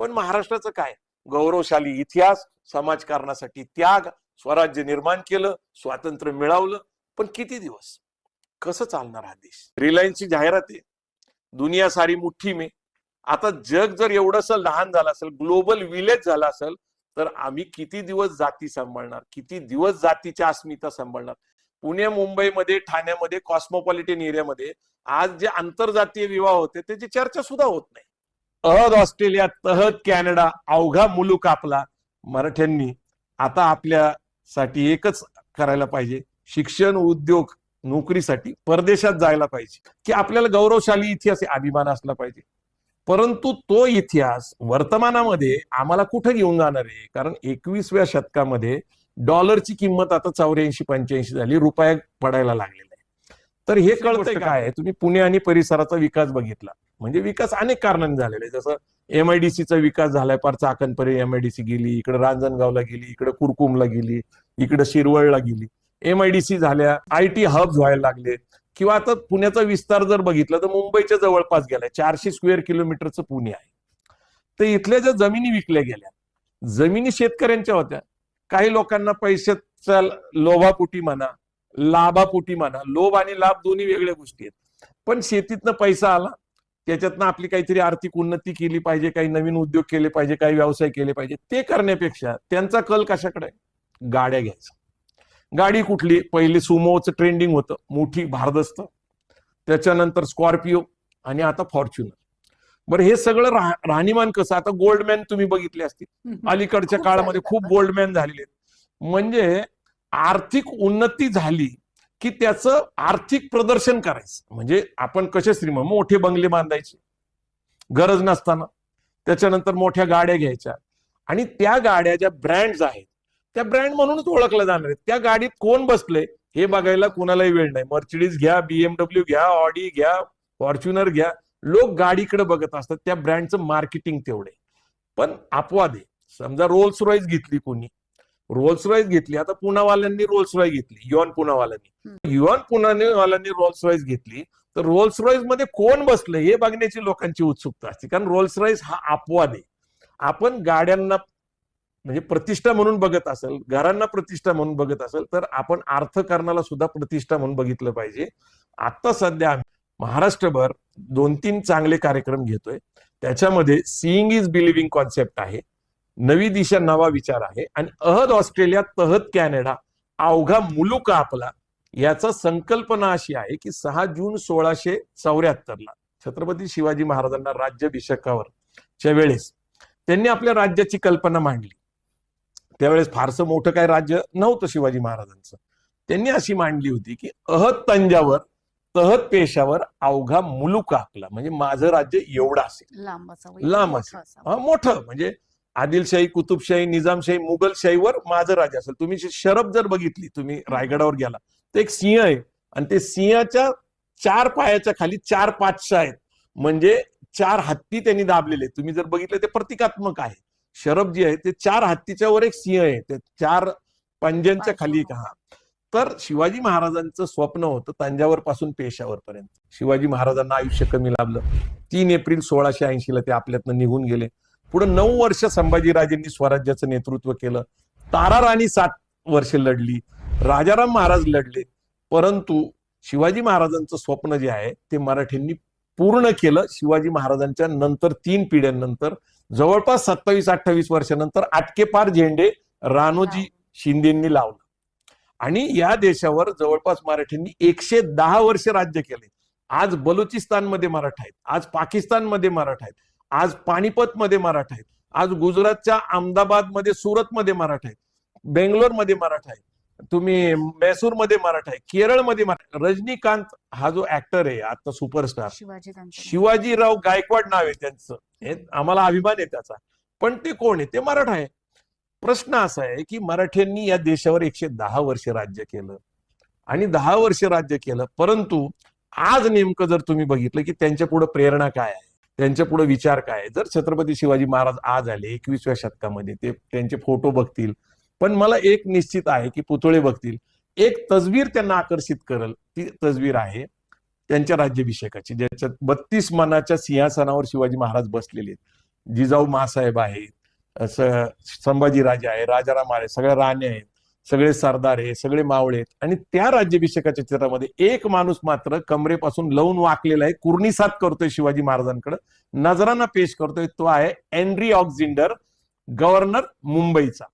पण महाराष्ट्राचं काय? गौरवशाली इतिहास समाजकारणासाठी त्याग स्वराज्य निर्माण केलं स्वातंत्र्य मिळवलं. पण किती दिवस? कसं चालणार हा देश? रिलायन्सची जाहिरात आहे. दुनिया सारी मुठ्ठी मे. आता जग जर एवढंसं लहान झालं असेल ग्लोबल विलेज झालं असेल तर आम्ही किती दिवस जाती सांभाळणार? किती दिवस जातीच्या अस्मिता सांभाळणार? पुणे मुंबईमध्ये ठाण्यामध्ये कॉस्मोपॉलिटन एरियामध्ये आज जे आंतरजातीय विवाह होते त्याची चर्चा सुद्धा होत नाही. अहद ऑस्ट्रेलिया तहद कॅनडा अवघा मुलूक आपला. मराठ्यांनी आता आपल्यासाठी एकच करायला पाहिजे. शिक्षण उद्योग नोकरीसाठी परदेशात जायला पाहिजे. की आपल्याला गौरवशाली इतिहास अभिमान असला पाहिजे. परंतु तो इतिहास वर्तमानामध्ये आम्हाला कुठे घेऊन जाणार आहे? कारण एकविसव्या शतकामध्ये डॉलरची किंमत आता चौऱ्याऐंशी पंच्याऐंशी झाली रुपया पडायला लागलेला आहे. तर हे कळतंय काय? तुम्ही पुणे आणि परिसराचा विकास बघितला. म्हणजे विकास अनेक कारणांनी झालेला आहे. जसं एमआयडीसीचा विकास झालाय पार चाकणपरे एमआयडीसी गेली इकडे रांजणगावला गेली इकडे कुरकुमला गेली इकडे शिरवळला गेली. एमआयडीसी झाल्या आय टी हब्स व्हायला लागले. किंवा आता पुण्याचा विस्तार जर बघितला तर मुंबईच्या जवळपास गेलाय. चारशे स्क्वेअर किलोमीटरचं पुणे आहे. तर इथल्या ज्या जमिनी विकल्या गेल्या जमिनी शेतकऱ्यांच्या होत्या. काही लोकांना पैशाच्या लोभापोटी म्हणा लाभापोटी म्हणा लोभ आणि लाभ दोन्ही वेगळ्या गोष्टी आहेत. पण शेतीतनं पैसा आला त्याच्यातनं आपली काहीतरी आर्थिक उन्नती केली पाहिजे काही नवीन उद्योग केले पाहिजे काही व्यवसाय केले पाहिजे ते करण्यापेक्षा त्यांचा कल कशाकडे? गाड्या घ्यायचा. गाडी कुठली? पहिले सुमोचं ट्रेंडिंग होतं. मोठी भारदस्त त्याच्यानंतर स्कॉर्पिओ आणि आता फॉर्च्युनर. बरं हे सगळं राह- राहणीमान कसं? आता गोल्डमॅन तुम्ही बघितले असतील. अलीकडच्या काळामध्ये. खूप गोल्डमॅन झालेले आहेत. म्हणजे आर्थिक उन्नती झाली की त्याचं आर्थिक प्रदर्शन करायचं. म्हणजे आपण कसे श्रीमंत मोठे बंगले बांधायचे. गरज नसताना. त्याच्यानंतर मोठ्या गाड्या घ्यायच्या. आणि त्या गाड्या ज्या ब्रँड्स आहेत त्या ब्रँड म्हणूनच ओळखल्या जाणार आहेत. त्या गाडीत कोण बसले हे बघायला कोणालाही वेळ नाही. मर्चिडीज घ्या बीएमडब्ल्यू घ्या ऑडी घ्या फॉर्च्युनर घ्या. लोक गाडीकडे बघत असतात. त्या ब्रँडचं मार्केटिंग तेवढे पण अपवाद आहे. समजा रोल्स रॉईस घेतली कोणी रोल्स रॉईस घेतली. आता पुनावाल्यांनी रोल्स रॉईस घेतली. युवन पुनावाल्यांनी युवन पुनावाल्यांनी रोल्स रॉईस घेतली. तर रोल्स रॉईसमध्ये कोण बसलं हे बघण्याची लोकांची उत्सुकता असते. कारण रोल्स रॉईस हा अपवाद आहे. आपण गाड्यांना म्हणजे प्रतिष्ठा म्हणून बघत असेल घरांना प्रतिष्ठा म्हणून बघत असेल तर आपण अर्थकारणाला सुद्धा प्रतिष्ठा म्हणून बघितलं पाहिजे. आता सध्या आम्ही महाराष्ट्रभर दोन तीन चांगले कार्यक्रम घेतोय. त्याच्यामध्ये सीइंग इज बिलिव्हिंग कॉन्सेप्ट आहे. नवी दिशा नवा विचार आहे. आणि अहद ऑस्ट्रेलिया तहद कॅनडा अवघा मुलुका आपला. याचा संकल्पना अशी आहे की सहा जून सोळाशे चौऱ्याहत्तरला छत्रपती शिवाजी महाराजांना राज्याभिषेकावर च्या वेळेस त्यांनी आपल्या राज्याची कल्पना मांडली. त्यावेळेस फारसं मोठं काय राज्य नव्हतं शिवाजी महाराजांचं. त्यांनी अशी मांडली होती की अहद तंजावर तहत पेशावर अवघा मुलुका आपला. म्हणजे माझं राज्य एवढं असेल. लांब असेल. हा मोठं. म्हणजे आदिलशाही कुतुबशाही निजामशाही मुघलशाहीवर माझं राज्य असेल. तुम्ही शरब जर बघितली तुम्ही रायगडावर गेला तर एक सिंह आहे. आणि ते सिंहाच्या चार पायाच्या खाली चार पाचशा आहेत. म्हणजे चार हत्ती त्यांनी दाबलेले. तुम्ही जर बघितलं ते प्रतिकात्मक आहे. शरब जी आहे ते चार हत्तीच्या वर एक सिंह आहे. ते चार पंजांच्या खाली एक हा. तर शिवाजी महाराजांचं स्वप्न होतं तंजावर पासून पेशावर पर्यंत शिवाजी महाराजांना आयुष्य कमी लाभलं. तीन एप्रिल सोळाशे ऐंशी ला ते आपल्यातनं निघून गेले. पुढे नऊ वर्ष संभाजीराजेंनी स्वराज्याचं नेतृत्व केलं. तारा राणी सात वर्ष लढली. राजाराम महाराज लढले. परंतु शिवाजी महाराजांचं स्वप्न जे आहे ते मराठ्यांनी पूर्ण केलं. शिवाजी महाराजांच्या नंतर तीन पिढ्यांनंतर जवळपास सत्तावीस अठ्ठावीस वर्षानंतर आटकेपार झेंडे रानोजी शिंदेंनी लावलं. आणि या देशावर जवळपास मराठ्यांनी एकशे दहा वर्ष राज्य केले. आज बलुचिस्तानमध्ये मराठा आहेत. आज पाकिस्तानमध्ये मराठा आहेत. आज पानिपतमध्ये मराठा आहेत. आज गुजरातच्या अहमदाबादमध्ये सुरतमध्ये मराठा आहेत. बेंगलोरमध्ये मराठा आहेत. तुम्ही मैसूरमध्ये मराठा आहे केरळमध्ये मराठा रजनीकांत हा जो ऍक्टर आहे आता सुपरस्टार शिवाजीराव गायकवाड नाव आहे त्यांचं. हे आम्हाला अभिमान आहे त्याचा. पण ते कोण आहे? ते मराठा आहे. प्रश्न असा आहे की मराठ्यांनी या देशावर एकशे दहा वर्ष राज्य केलं. आणि दहा वर्ष राज्य केलं. परंतु आज नेमकं जर तुम्ही बघितलं की त्यांच्या पुढे प्रेरणा काय आहे? त्यांच्या पुढे विचार काय? जर छत्रपती शिवाजी महाराज आज आले एकवीसव्या शतकामध्ये ते त्यांचे फोटो बघतील. पण मला एक निश्चित आहे की पुतळे बघतील. एक तजवीर त्यांना आकर्षित करल ती तजवीर आहे त्यांच्या राज्याभिषेकाची ज्याच्यात बत्तीस मनाच्या सिंहासनावर शिवाजी महाराज बसलेले आहेत. जिजाऊ मासाहेब आहेत असं संभाजीराजे आहे राजाराम आहे सगळ्या राणे आहेत. सगळे सरदार आहे सगळे मावळे आहेत. आणि त्या राज्याभिषेकाच्या चित्रामध्ये एक माणूस मात्र कमरेपासून लवून वाकलेला आहे. कुर्निसात करतोय शिवाजी महाराजांकडे. नजरांना पेश करतोय तो आहे एनरी ऑक्झिंडर गव्हर्नर मुंबईचा.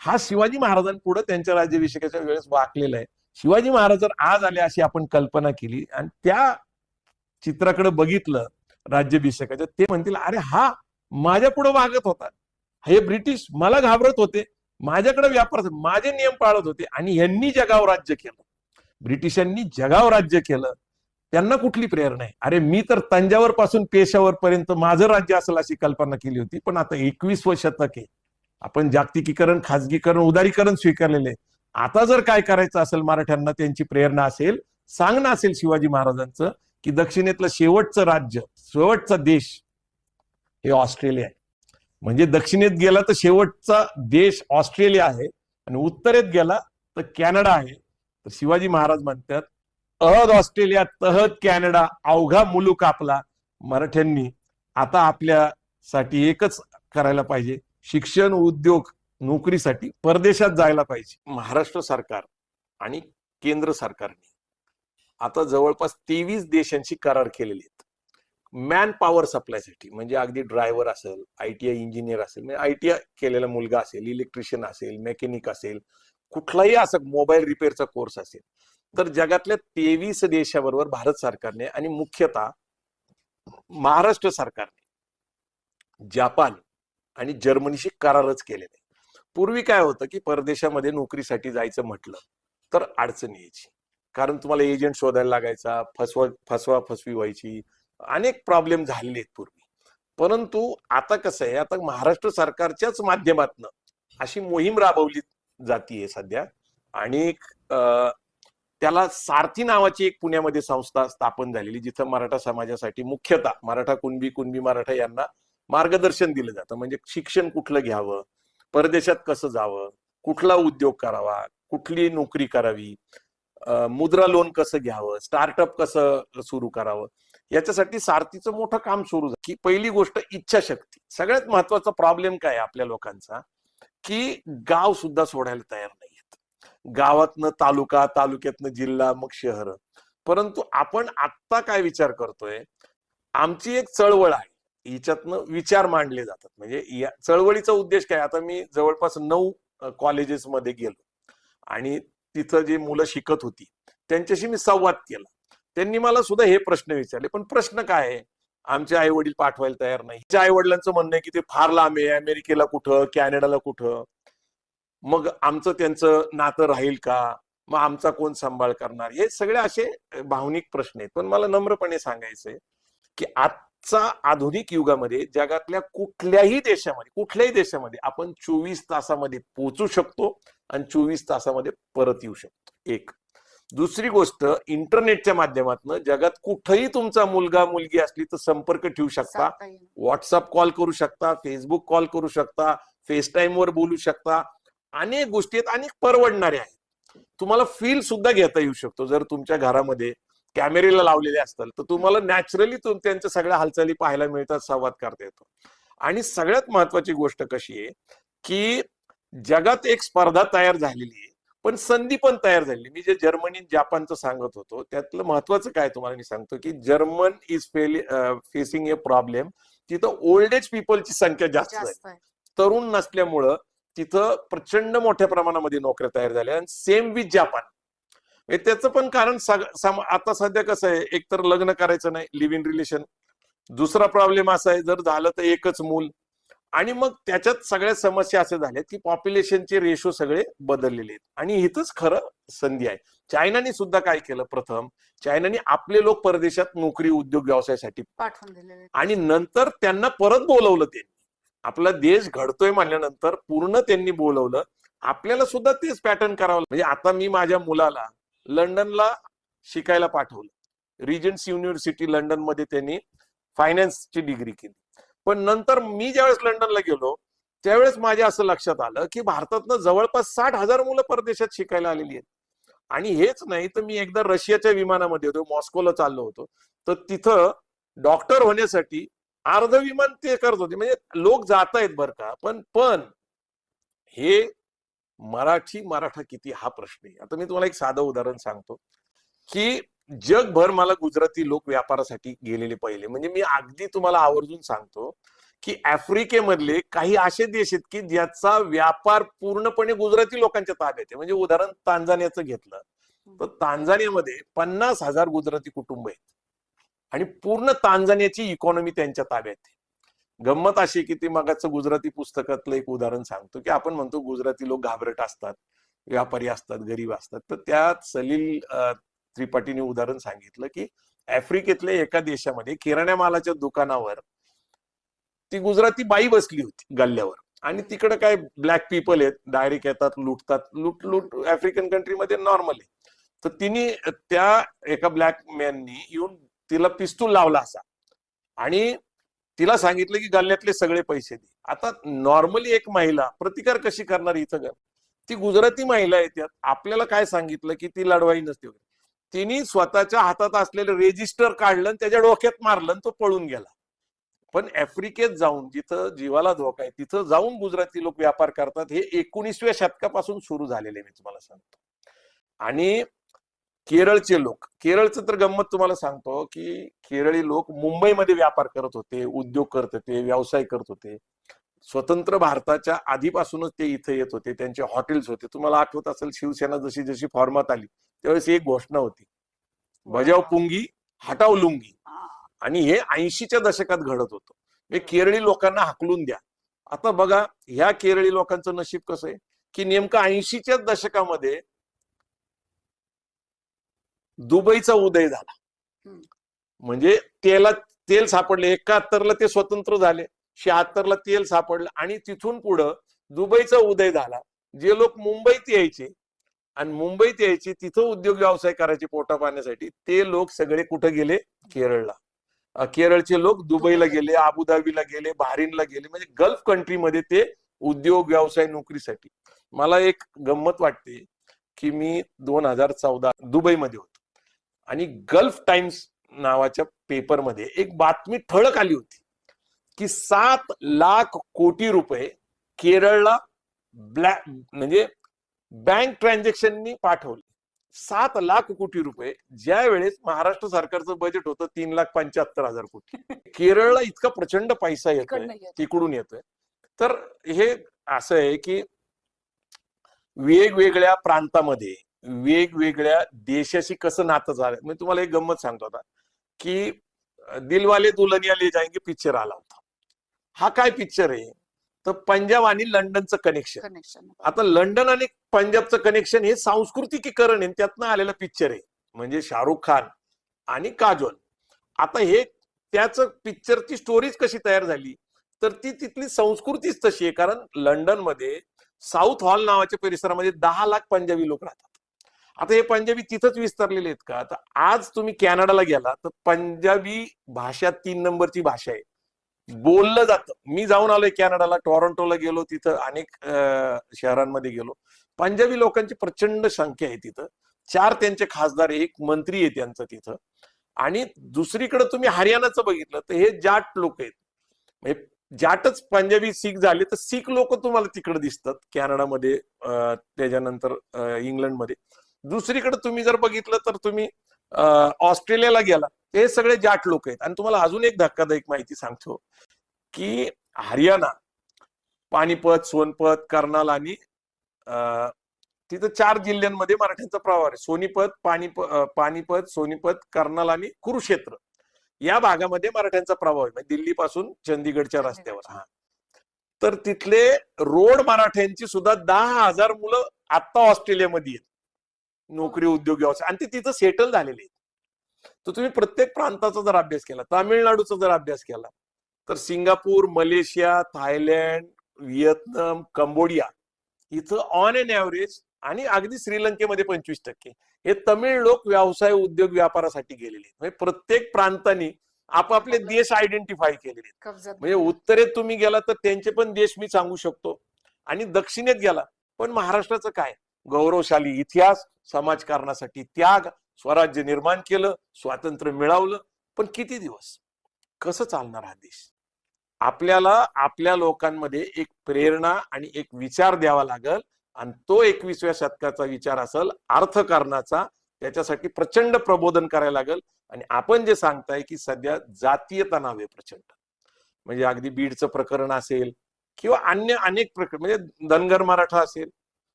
हा शिवाजी महाराजांपुढे त्यांच्या राज्याभिषेकाच्या वेळेस वाकलेला आहे. शिवाजी महाराज जर आज आले अशी आपण कल्पना केली आणि त्या चित्राकडे बघितलं राज्याभिषेकाच्या ते म्हणतील अरे हा माझ्या पुढे वागत होता. हे ब्रिटिश मला घाबरत होते. माझ्याकडे व्यापार माझे नियम पाळत होते आणि यांनी जगावर राज्य केलं. ब्रिटिशांनी जगावर राज्य केलं. त्यांना कुठली प्रेरणा आहे? अरे मी तर तंजावर पासून पेशावर पर्यंत माझं राज्य असेल अशी कल्पना केली होती पण आता एकवीसवं शतक आहे. आपण जागतिकीकरण खाजगीकरण उदारीकरण स्वीकारलेले आता जर काय करायचं असेल मराठ्यांना त्यांची प्रेरणा असेल सांगणं असेल शिवाजी महाराजांचं की दक्षिणेतलं शेवटचं राज्य शेवटचा देश हे ऑस्ट्रेलिया आहे. म्हणजे दक्षिणेत गेला तर शेवटचा देश ऑस्ट्रेलिया आहे आणि उत्तरेत गेला तर कॅनडा आहे. तर शिवाजी महाराज म्हणतात अहद ऑस्ट्रेलिया तहद कॅनडा अवघा मुलूक आपला. मराठ्यांनी आता आपल्यासाठी एकच करायला पाहिजे शिक्षण उद्योग नोकरीसाठी परदेशात जायला पाहिजे. महाराष्ट्र सरकार आणि केंद्र सरकारने आता जवळपास तेवीस देशांशी करार केलेले आहेत. मॅन पॉवर सप्लायसाठी म्हणजे अगदी ड्रायव्हर असेल आय टी आय इंजिनियर असेल म्हणजे आय टी आय केलेला मुलगा असेल इलेक्ट्रिशियन असेल मेकॅनिक असेल कुठलाही असं मोबाईल रिपेअरचा कोर्स असेल तर जगातल्या तेवीस देशाबरोबर भारत सरकारने आणि मुख्यतः महाराष्ट्र सरकारने जपान आणि जर्मनीशी करारच केलेले. पूर्वी काय होतं की परदेशामध्ये नोकरीसाठी जायचं म्हटलं तर अडचण यायची. कारण तुम्हाला एजंट शोधायला लागायचा फसवा फसवा फसवी व्हायची अनेक प्रॉब्लेम झालेले आहेत पूर्वी. परंतु आता कसं आहे आता महाराष्ट्र सरकारच्याच माध्यमातनं अशी मोहीम राबवली जातीये सध्या. आणि त्याला सारथी नावाची एक पुण्यामध्ये संस्था स्थापन झालेली जिथं मराठा समाजासाठी मुख्यतः मराठा कुणबी कुणबी मराठा यांना मार्गदर्शन दिलं जातं. म्हणजे शिक्षण कुठलं घ्यावं परदेशात कसं जावं कुठला उद्योग करावा कुठली नोकरी करावी मुद्रा लोन कसं घ्यावं स्टार्टअप कसं सुरू करावं याच्यासाठी सारथीचं मोठं काम सुरू झालं. की पहिली गोष्ट इच्छाशक्ती. सगळ्यात महत्त्वाचा प्रॉब्लेम काय आपल्या लोकांचा? की गाव सुद्धा सोडायला तयार नाहीयेत. गावातनं तालुका तालुक्यातनं जिल्हा मग शहर. परंतु आपण आत्ता काय विचार करतोय? आमची एक चळवळ आहे. हिच्यातनं विचार मांडले जातात. म्हणजे या चळवळीचा उद्देश काय? आता मी जवळपास नऊ कॉलेजेसमध्ये गेलो. आणि तिथं जे मुलं शिकत होती त्यांच्याशी मी संवाद केला. त्यांनी मला सुद्धा हे प्रश्न विचारले पण प्रश्न काय आहे? आमचे आई वडील पाठवायला तयार नाही. आई वडिलांचं म्हणणं आहे की ते फार लांब आहे अमेरिकेला कुठं कॅनडाला कुठं? मग आमचं त्यांचं नातं राहील का? मग आमचा कोण सांभाळ करणार? हे सगळे असे भावनिक प्रश्न आहेत. पण मला नम्रपणे सांगायचंय की आजचा आधुनिक युगामध्ये जगातल्या कुठल्याही देशामध्ये कुठल्याही देशामध्ये आपण चोवीस तासामध्ये पोचू शकतो आणि चोवीस तासामध्ये परत येऊ शकतो. एक. दुसरी गोष्ट इंटरनेटच्या माध्यमातून जगात कुठेही तुमचा मुलगा मुलगी असली तर संपर्क ठेवू शकता. व्हॉट्सअप कॉल करू शकता फेसबुक कॉल करू शकता फेसटाईम वर बोलू शकता. अनेक गोष्टी आहेत अनेक परवडणाऱ्या आहेत. तुम्हाला फील सुद्धा घेता येऊ शकतो. जर तुमच्या घरामध्ये कॅमेरेला लावलेले असतात तर तुम्हाला नॅचरली त्यांच्या सगळ्या हालचाली पाहायला मिळतात संवाद करता येतो. आणि सगळ्यात महत्वाची गोष्ट कशी आहे की जगात एक स्पर्धा तयार झालेली आहे. पण संधी पण तयार झाली. मी जे जर्मनी जपानचं सांगत होतो त्यातलं महत्वाचं काय तुम्हाला मी सांगतो की German is facing a problem तिथं ओल्ड एज पीपलची संख्या जास्त आहे. तरुण नसल्यामुळं तिथं प्रचंड मोठ्या प्रमाणामध्ये नोकऱ्या तयार झाल्या आणि सेम विथ जापान. म्हणजे त्याचं पण कारण आता सध्या कसं आहे एकतर लग्न करायचं नाही लिव्ह इन रिलेशन दुसरा प्रॉब्लेम असा आहे जर झालं तर एकच मूल. आणि मग त्याच्यात सगळ्या समस्या असे झाल्यात की पॉप्युलेशनचे रेशो सगळे बदललेले आहेत. आणि इथंच खरं संधी आहे. चायनाने सुद्धा काय केलं प्रथम? चायनाने आपले लोक परदेशात नोकरी उद्योग व्यवसायासाठी पाठवून आणि नंतर त्यांना परत बोलवलं त्यांनी. आपला देश घडतोय म्हणल्यानंतर पूर्ण त्यांनी बोलवलं. आपल्याला सुद्धा तेच पॅटर्न करावं म्हणजे आता मी माझ्या मुलाला लंडनला शिकायला पाठवलं. रिजन्स युनिव्हर्सिटी लंडनमध्ये त्यांनी फायनान्सची डिग्री केली. पण नंतर मी ज्यावेळेस लंडनला गेलो त्यावेळेस माझ्या असं लक्षात आलं की भारतातनं जवळपास साठ हजार मुलं परदेशात शिकायला आलेली आहेत. आणि हेच नाही तर मी एकदा रशियाच्या विमानामध्ये होतो मॉस्कोला चाललो होतो. तर तिथं डॉक्टर होण्यासाठी अर्ध विमान ते करत होते. म्हणजे लोक जात आहेत बरं का पण पण हे मराठी मराठा किती? हा प्रश्न आहे. आता मी तुम्हाला एक साधं उदाहरण सांगतो की जगभर मला गुजराती लोक व्यापारासाठी गेलेले पहिले. म्हणजे मी अगदी तुम्हाला आवर्जून सांगतो की आफ्रिकेमधले काही असे देश आहेत की ज्याचा व्यापार पूर्णपणे गुजराती लोकांच्या ताब्यात आहे. म्हणजे उदाहरण तांजानियाचं घेतलं. तर तांजानियामध्ये पन्नास हजार गुजराती कुटुंब आहेत. आणि पूर्ण तांजानियाची इकॉनॉमी त्यांच्या ताब्यात आहे. गंमत अशी की ती मगाचं गुजराती पुस्तकातलं एक उदाहरण सांगतो की आपण म्हणतो गुजराती लोक घाबरट असतात व्यापारी असतात गरीब असतात. तर त्यात सलील त्रिपाठीने उदाहरण सांगितलं की आफ्रिकेतल्या एका देशामध्ये किराण्या मालाच्या दुकानावर ती गुजराती बाई बसली होती गल्ल्यावर. आणि तिकडे काय ब्लॅक पीपल आहेत डायरेक्ट येतात लुटतात लूट लूट आफ्रिकन कंट्रीमध्ये नॉर्मल आहे. तर तिने त्या एका ब्लॅक मॅननी येऊन तिला पिस्तूल लावला असा. आणि तिला सांगितलं की गल्ल्यातले सगळे पैसे दे. आता नॉर्मली एक महिला प्रतिकार कशी करणार इथं? ग ती गुजराती महिला आहे त्यात. आपल्याला काय सांगितलं की ती लढवाई नसते वगैरे. तिने स्वतःच्या हातात असलेलं रेजिस्टर काढलं आणि त्याच्या डोक्यात मारलं आणि तो पळून गेला. पण आफ्रिकेत जाऊन जिथं जीवाला धोका आहे तिथं जाऊन गुजराती लोक व्यापार करतात हे एकोणीसव्या शतकापासून सुरू झालेले मी तुम्हाला सांगतो. आणि केरळचे लोक केरळचं तर गंमत तुम्हाला सांगतो की केरळी लोक मुंबईमध्ये व्यापार करत होते उद्योग करत होते व्यवसाय करत होते. स्वतंत्र भारताच्या आधीपासूनच ते इथे येत होते त्यांचे हॉटेल्स होते. तुम्हाला आठवत असेल शिवसेना जशी जशी फॉर्मात आली त्यावेळेस एक घोषणा होती. बजाव पुंगी हटाव लुंगी. आणि हे ऐंशीच्या दशकात घडत होतं. हे केरळी लोकांना हाकलून द्या. आता बघा ह्या केरळी लोकांचं नशीब कसं आहे? की नेमकं ऐंशीच्या दशकामध्ये दुबईचा उदय झाला. म्हणजे तेला तेल सापडले. एकाहत्तरला ते स्वतंत्र झाले. शहात्तरला तेल सापडलं आणि तिथून पुढं दुबईचा उदय झाला. जे लोक मुंबईत यायचे आणि मुंबईत यायचे तिथं उद्योग व्यवसाय करायचे पोटा पाण्यासाठी ते लोक सगळे कुठे गेले? केरळला. केरळचे लोक दुबईला दुबईला. गेले अबुधाबीला गेले बहारीनला गेले म्हणजे गल्फ कंट्रीमध्ये ते उद्योग व्यवसाय नोकरीसाठी. मला एक गंमत वाटते की मी दोन हजार चौदा दुबईमध्ये होतो. आणि गल्फ टाइम्स नावाच्या पेपरमध्ये एक बातमी ठळक आली होती. की सात लाख कोटी रुपये केरळला ब्लॅक म्हणजे बँक ट्रान्झॅक्शननी पाठवले. सात लाख कोटी रुपये. ज्या वेळेस महाराष्ट्र सरकारचं बजेट होतं तीन लाख पंच्याहत्तर हजार कोटी. केरळला इतका प्रचंड पैसा येतोय. तिकडून येतोय. तर हे असं आहे की वेगवेगळ्या प्रांतामध्ये वेगवेगळ्या देशाशी कसं नातं झालं मी तुम्हाला एक गंमत सांगतो आता. की दिलवाले दुल्हनिया ले जाएंगे पिक्चर आला होता. हा काय पिक्चर आहे? तर पंजाब आणि लंडनचं कनेक्शन कनेक्शन आता लंडन आणि पंजाबचं कनेक्शन हे सांस्कृतिकीकरण आहे त्यातनं आलेलं पिक्चर आहे. म्हणजे शाहरुख खान आणि काजोल. आता हे त्याच पिक्चरची स्टोरीज कशी तयार झाली? तर ती तिथली संस्कृतीच तशी आहे कारण लंडनमध्ये साऊथ हॉल नावाच्या परिसरामध्ये दहा लाख पंजाबी लोक राहतात. आता हे पंजाबी तिथंच विस्तारलेले आहेत का? आता आज तुम्ही कॅनडाला गेला तर पंजाबी भाषा तीन नंबरची भाषा आहे. बोललं जातं. मी जाऊन आलोय कॅनडाला टॉरंटोला गेलो तिथं अनेक शहरांमध्ये गेलो. पंजाबी लोकांची प्रचंड संख्या आहे तिथं. चार त्यांचे खासदार एक मंत्री आहे त्यांचं तिथं. आणि दुसरीकडे तुम्ही हरियाणाचं बघितलं तर हे जाट लोक आहेत. म्हणजे जाटच पंजाबी सीख झाले तर सीख लोक तुम्हाला तिकडे दिसतात कॅनडामध्ये त्याच्यानंतर इंग्लंडमध्ये. दुसरीकडे तुम्ही जर बघितलं तर तुम्ही ऑस्ट्रेलियाला गेला. ते हे सगळे जाट लोक आहेत. आणि तुम्हाला अजून एक धक्कादायक माहिती सांगतो की हरियाणा पानिपत सोनपत कर्नाल आणि तिथं चार जिल्ह्यांमध्ये मराठ्यांचा प्रभाव आहे. सोनीपत पानिप अं, पानिपत सोनीपत कर्नाल आणि कुरुक्षेत्र या भागामध्ये मराठ्यांचा प्रभाव आहे. म्हणजे दिल्लीपासून चंदीगडच्या रस्त्यावर. हा. तर तिथले रोड मराठ्यांची सुद्धा दहा हजार मुलं आता ऑस्ट्रेलियामध्ये आहेत. नोकरी उद्योग व्यवसाय आणि ते तिथं सेटल झालेले आहेत. तर तुम्ही प्रत्येक प्रांताचा जर अभ्यास केला तामिळनाडूचा जर अभ्यास केला तर Singapore Malaysia Thailand Vietnam Cambodia इथं ऑन एन ऍव्हरेज आणि अगदी श्रीलंकेमध्ये पंचवीस टक्के. हे तमिळ लोक व्यवसाय उद्योग व्यापारासाठी गेलेले आहेत. म्हणजे प्रत्येक प्रांतांनी आपापले देश आयडेंटिफाय केलेले म्हणजे उत्तरेत तुम्ही गेला तर त्यांचे पण देश मी सांगू शकतो आणि दक्षिणेत गेला पण महाराष्ट्राचं काय? गौरवशाली इतिहास समाजकारणासाठी त्याग स्वराज्य निर्माण केलं स्वातंत्र्य मिळवलं. पण किती दिवस? कसं चालणार हा देश? आपल्याला आपल्या लोकांमध्ये एक प्रेरणा आणि एक विचार द्यावा लागल. आणि तो एकविसव्या शतकाचा विचार असेल अर्थकारणाचा त्याच्यासाठी प्रचंड प्रबोधन करायला लागेल. आणि आपण जे सांगताय की सध्या जातीय तणाव आहे प्रचंड. म्हणजे अगदी बीडचं प्रकरण असेल किंवा अन्य अनेक प्रकरण म्हणजे धनगर मराठा असेल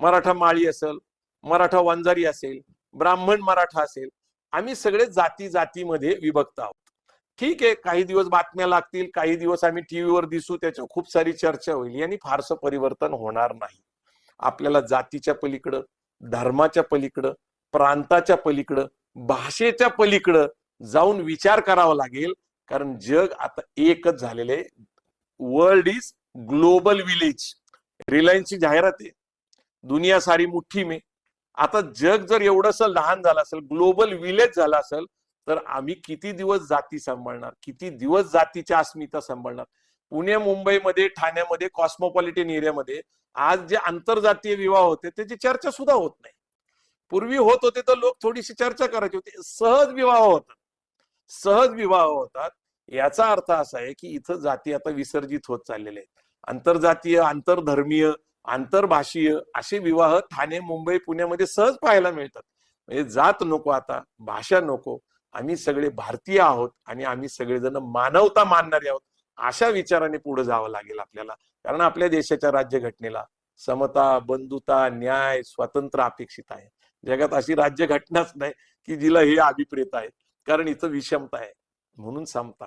मराठा माळी असेल मराठा वंजारी असेल ब्राह्मण मराठा असेल आम्ही सगळे जाती जातीमध्ये विभक्त आहोत. ठीक आहे काही दिवस बातम्या लागतील काही दिवस आम्ही टीव्हीवर दिसू त्याच्यावर खूप सारी चर्चा होईल याने फारसं परिवर्तन होणार नाही. आपल्याला जातीच्या पलीकडं धर्माच्या पलीकडं प्रांताच्या पलीकडं भाषेच्या पलीकडं जाऊन विचार करावा लागेल कारण जग आता एकच झालेले आहे. वर्ल्ड इज ग्लोबल विलेज रिलायन्सची जाहिरात आहे. दुनिया सारी मुठ्ठी मे. आता जग जर एवढंसं लहान झालं असेल ग्लोबल विलेज झालं असेल तर आम्ही किती दिवस जाती सांभाळणार? किती दिवस जातीच्या अस्मिता सांभाळणार? पुणे मुंबईमध्ये ठाण्यामध्ये कॉस्मोपॉलिटन एरियामध्ये आज जे आंतरजातीय विवाह होते त्याची चर्चा सुद्धा होत नाही. पूर्वी होत होते तर लोक थोडीशी चर्चा करायची होती. सहज विवाह होतात. सहज विवाह होतात. याचा अर्थ असा आहे की इथं जाती आता विसर्जित होत चाललेले आहेत. आंतरजातीय आंतरधर्मीय आंतरभाषीय असे विवाह ठाणे मुंबई पुण्यामध्ये सहज पाहायला मिळतात. म्हणजे जात नको आता भाषा नको आम्ही सगळे भारतीय आहोत आणि आम्ही सगळेजण मानवता मानणारे आहोत अशा विचाराने पुढे जावं लागेल आपल्याला. कारण आपल्या देशाच्या राज्यघटनेला समता बंधुता न्याय स्वातंत्र्य अपेक्षित आहे. जगात अशी राज्यघटनाच नाही की जिला हे अभिप्रेत आहे. कारण इथं विषमता आहे. म्हणून समता.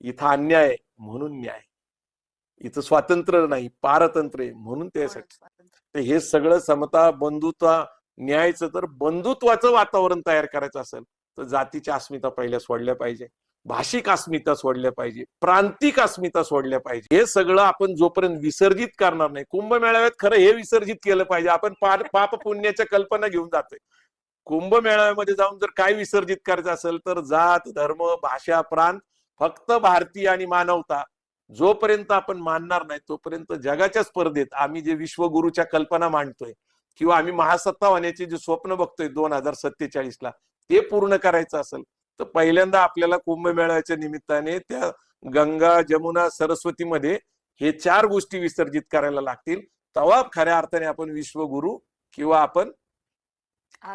इथं अन्याय म्हणून न्याय. इथं स्वातंत्र्य नाही पारतंत्र्य आहे, म्हणून त्यासाठी तर हे सगळं समता बंधुता न्यायचं तर बंधुत्वाचं वातावरण तयार करायचं असेल तर जातीच्या अस्मिता पहिल्या सोडल्या पाहिजे भाषिक अस्मिता सोडल्या पाहिजे प्रांतिक अस्मिता सोडल्या पाहिजे. हे सगळं आपण जोपर्यंत विसर्जित करणार नाही कुंभमेळाव्यात खरं हे विसर्जित केलं पाहिजे आपण पाप पुण्याच्या कल्पना घेऊन जातोय. कुंभमेळाव्यामध्ये जाऊन जर काय विसर्जित करायचं असेल तर जात धर्म भाषा प्रांत फक्त भारतीय आणि मानवता जोपर्यंत आपण मानणार नाही तोपर्यंत जगाच्या स्पर्धेत आम्ही जे विश्वगुरूच्या कल्पना मांडतोय किंवा आम्ही महासत्ता होण्याचे जे स्वप्न बघतोय दोन हजार सत्तेचाळीस ला ते पूर्ण करायचं असेल तर पहिल्यांदा आपल्याला कुंभमेळ्याच्या निमित्ताने त्या गंगा जमुना सरस्वतीमध्ये हे चार गोष्टी विसर्जित करायला लागतील. तेव्हा खऱ्या अर्थाने आपण विश्वगुरु किंवा आपण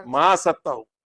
महासत्ता हो